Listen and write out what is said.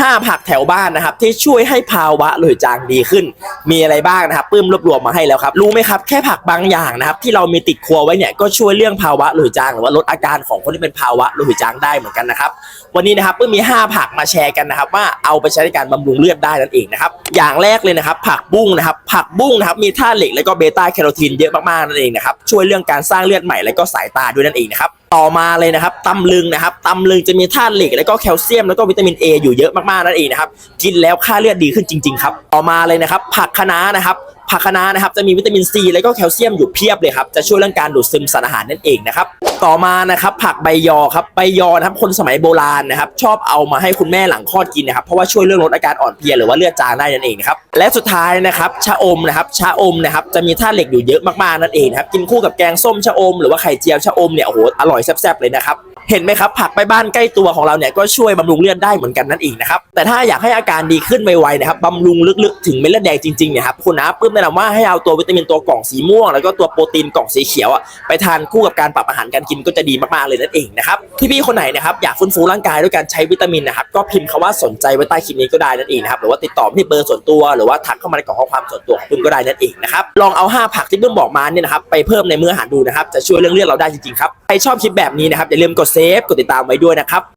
5 ผักแถวบ้านนะครับ ที่ช่วยให้ภาวะโลหิตจางดีขึ้น มีอะไรบ้างนะครับปื้มรวบรวมมาให้แล้วครับ รู้ไหมครับ แค่ผักบางอย่างนะครับที่เรามีติดครัวไว้เนี่ยก็ช่วยเรื่องภาวะโลหิตจางหรือว่าลดอาการของคนที่เป็นภาวะโลหิตจางได้เหมือนกันนะครับ วันนี้นะครับปื้มมี 5 ผักมาแชร์กันนะครับ ว่าเอาไปใช้ในการบำรุงเลือดได้นั่นเองนะครับ อย่างแรกเลยนะครับ ผักบุ้งนะครับ ผักบุ้งนะครับมีธาตุเหล็กและก็เบต้าแคโรทีนเยอะมากๆนั่นเองนะครับช่วยเรื่องการสร้างเลือดใหม่และก็สายตาด้วยนั่นเองนะครับต่อมาเลยนะครับตำลึงนะครับตำลึงจะมีธาตุเหล็กแล้วก็แคลเซียมแล้วก็วิตามิน A อยู่เยอะมากๆนั่นเองนะครับกินแล้วค่าเลือดดีขึ้นจริง ๆ ครับ ต่อมาเลยนะครับ ผักคะน้านะครับ ผักคะน้านะครับจะมีวิตามินซีและก็แคลเซียมอยู่เพียบเลยครับจะช่วยเรื่องการดูดซึมสารอาหารนั่นเองนะครับต่อมานะครับผักใบยอครับใบยอนะครับคนสมัยโบราณนะครับชอบเอามาให้คุณแม่หลังคลอดกินนะครับเพราะว่าช่วยเรื่องลดอาการอ่อนเพลียหรือว่าเลือดจางได้นั่นเองนะครับและสุดท้ายนะครับชะอมนะครับชะอมนะครับจะมีธาตุเหล็กอยู่เยอะมากๆนั่นเองครับกินคู่กับแกงส้มชะอมหรือว่าไข่เจียวชะอมเนี่ยโอ้โหอร่อยแซ่บๆเลยนะครับ เห็นไหมครับผักไปบ้านใกล้ตัวของเราเนี่ยก็ช่วยบำรุงเลือดได้เหมือนกันนั่นเองนะครับแต่ถ้าอยากให้อาการดีขึ้นไวๆนะครับบำรุงลึกๆถึงเม็ดเลือดแดงจริงๆเนี่ยครับคุณน้าปื้มแนะนำว่าให้เอาตัววิตามินตัวกล่องสีม่วง แล้วก็ตัวโปรตีนกล่องสีเขียวอะไปทานคู่กับการปรับอาหารการกินก็จะดีมากๆเลยนั่นเองนะครับที่พี่คนไหนนะครับอยากฟื้นฟูร่างกายด้วยการใช้วิตามินนะครับก็พิมพ์คำว่าสนใจไว้ใต้คลิปนี้ก็ได้นั่นเองนะครับหรือว่าติดต่อที่เบอร์ส่วนตัว หรือว่าทักเข้ามาในกล่องข้อความส่วนตัวของปื้มก็ได้นั่นเองนะครับลองเอาห้าผักที่ปื้มบอกมาเนี่ยนะครับไปเพิ่มในมื้ออาหารดูนะครับจะช่วยเรื่องเลือดเราได้จริงๆครับใครชอบคลิปแบบนี้นะครับอย่าลืมกดเซฟกดติดตามไว้ด้วยนะครับ